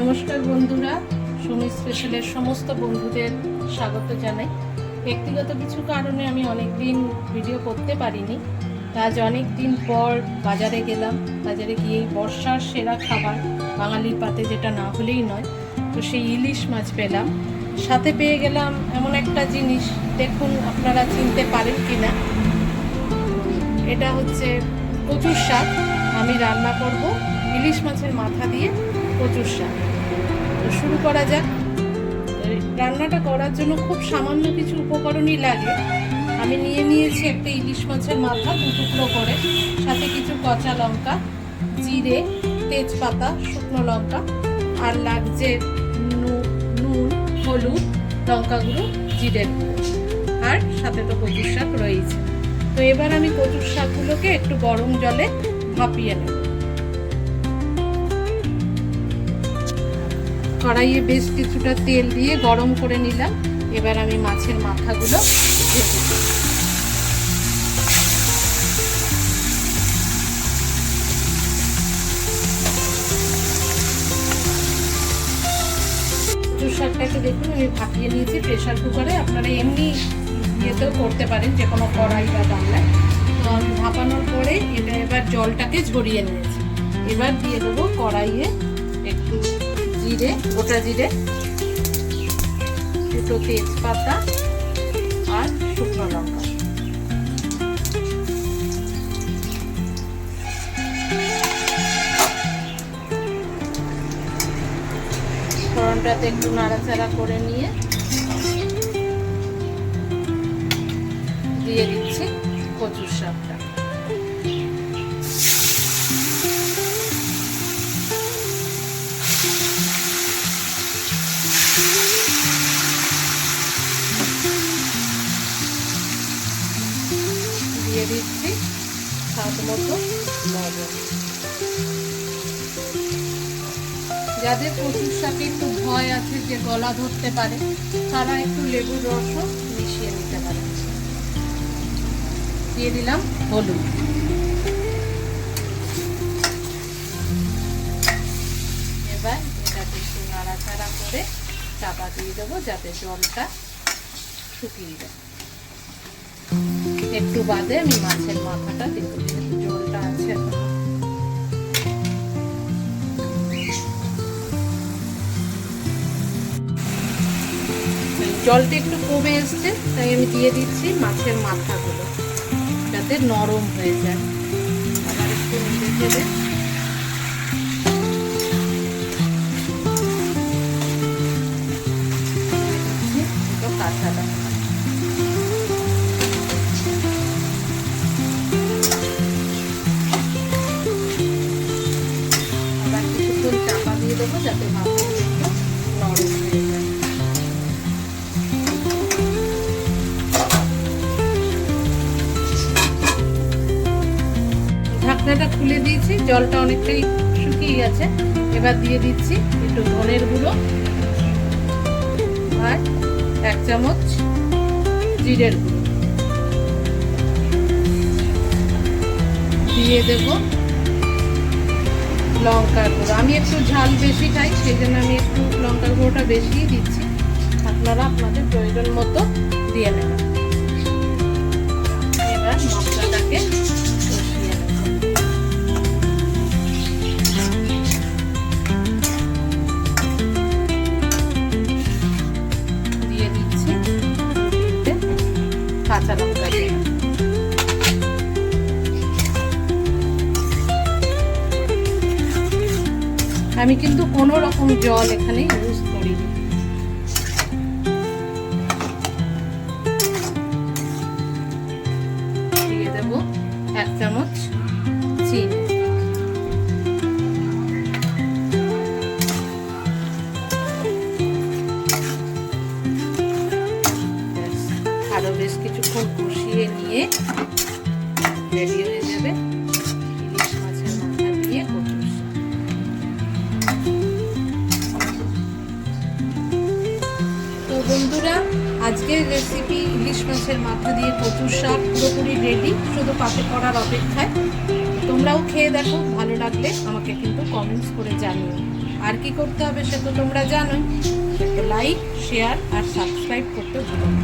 নমস্কার বন্ধুরা, সুমি স্পেশালের সমস্ত বন্ধুদের স্বাগত জানাই। ব্যক্তিগত কিছু কারণে আমি অনেক দিন ভিডিও করতে পারিনি। আজ অনেক দিন পর বাজারে গেলাম। বাজারে গিয়েই বর্ষার সেরা খাবার, বাঙালির পাতে যেটা না হলেই নয়, তো সেই ইলিশ মাছ পেলাম। সাথে পেয়ে গেলাম এমন একটা জিনিস, দেখুন আপনারা চিনতে পারেন কি না এটা হচ্ছে কচুর শাক। আমি রান্না করব ইলিশ মাছের মাথা দিয়ে। কচুর শাক তো শুরু করা যাক। রান্নাটা করার জন্য খুব সামান্য কিছু উপকরণই লাগে। আমি নিয়ে নিয়েছি একটা ইলিশ মাছের মাথা, দু টুকরো করে। সাথে কিছু কাঁচা লঙ্কা, জিরে, তেজপাতা, শুকনো লঙ্কা, আর লাগছে নুন, হলুদ, লঙ্কা গুঁড়ো জিরের গুঁড়ো। আর সাথে তো কচুর শাক রয়েছে। তো এবার আমি কচুর শাকগুলোকে একটু গরম জলে ভাপিয়ে নেব। কড়াইয়ে বেশ কিছুটা তেল দিয়ে গরম করে নিলাম। এবার আমি মাছের মাথাগুলো ভেজে। শাকটাকে দেখুন, আমি ভাপিয়ে নিয়েছি। প্রেশার কুকারে আপনারা এমনি ইয়েতেও করতে পারেন, যে কোনো কড়াই বা গামলায় তো ভাপানোর পরে এটা এবার জলটাকে ঝরিয়ে নিয়েছি। এবার দিয়ে দেবো কড়াইয়ে জিরে, গোটা জিরে, দুটো তেজপাতা আর শুকনো লঙ্কা। ফোড়নটাতে একটু নাড়াচাড়া করে নিয়ে দিয়ে দিচ্ছি কচুর শাকটা। দিয়ে দিচ্ছি স্বাদ মতো লবণ। যাদের কচুর শাকে একটু ভয় আছে যে গলা ধরতে পারে, তারা একটু লেবুর রসও মিশিয়ে নিতে পারে। দিয়ে দিলাম হলুদ। এবার নাড়াচাড়া করে চাপা দিয়ে দেবো যাতে জলটা শুকিয়ে যায়। একটু বাদে আমি মাছের মাথাটা দিতে জলটা আছে। জলটা একটু কমে এসছে, তাই আমি দিয়ে দিচ্ছি মাছের মাথাগুলো, যাতে নরম হয়ে যায়। আবার একটু মিশে চেড়ে জলটা অনেকটাই শুকিয়ে গেছে। এবার দিয়ে দিচ্ছি একটু ধনের গুঁড়ো আর এক চামচ জিরের গুঁড়ো। দিয়ে দেব লঙ্কার গুঁড়ো। আমি একটু ঝাল বেশি খাই, সেই জন্য আমি একটু লঙ্কার গুঁড়োটা বেশিই দিচ্ছি। আপনারা আপনাদের প্রয়োজন মতো দিয়ে নেবেন। আমি কিন্তু কোনো রকম জল এখানে ইউজ করি দেব এক চামচ চিনি। বেশ কিছুক্ষণ কষিয়ে নিয়ে রেডি হয়ে যাবে। তো বন্ধুরা, আজকের রেসিপি ইলিশ মাছের মাথা দিয়ে কচুর শাক পুরোপুরি রেডি শুধু পাতে করার অপেক্ষায়। তোমরাও খেয়ে দেখো, ভালো লাগলে আমাকে কিন্তু কমেন্টস করে জানিও। আর কি করতে হবে সে তো তোমরা জানোই। লাইক শেয়ার আর সাবস্ক্রাইব করতে ভুলো না।